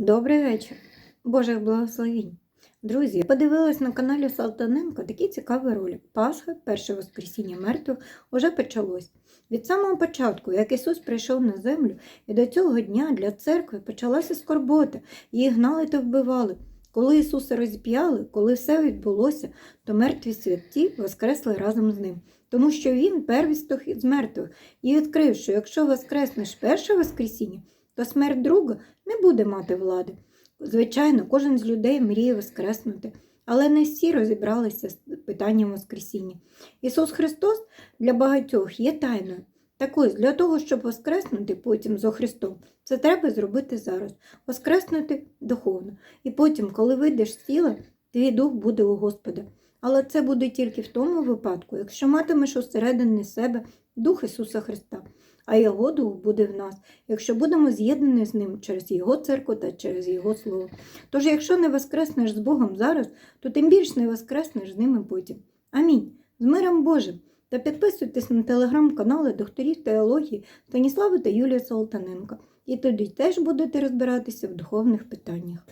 Добрий вечір. Божих благословінь. Друзі, я подивилась на каналі Салтаненко такий цікавий ролик. Пасха, перше воскресіння мертвих, уже почалось. Від самого початку, як Ісус прийшов на землю, і до цього дня для церкви почалася скорбота, її гнали та вбивали. Коли Ісуса розп'яли, коли все відбулося, то мертві святі воскресли разом з ним, тому що Він первісток із мертвих і відкрив, що якщо воскреснеш перше воскресіння, то смерть друга не буде мати влади. Звичайно, кожен з людей мріє воскреснути, але не всі розібралися з питанням Воскресіння. Ісус Христос для багатьох є тайною. Так ось, для того, щоб воскреснути потім за Христом, це треба зробити зараз, воскреснути духовно. І потім, коли вийдеш з тіла, твій дух буде у Господа. Але це буде тільки в тому випадку, якщо матимеш усередині себе Дух Ісуса Христа, а Його Дух буде в нас, якщо будемо з'єднані з Ним через Його церкву та через Його Слово. Тож, якщо не воскреснеш з Богом зараз, то тим більш не воскреснеш з ними потім. Амінь. З миром Божим! Та підписуйтесь на телеграм-канали докторів теології Станіслава та Юлія Солтаненка. І тоді теж будете розбиратися в духовних питаннях.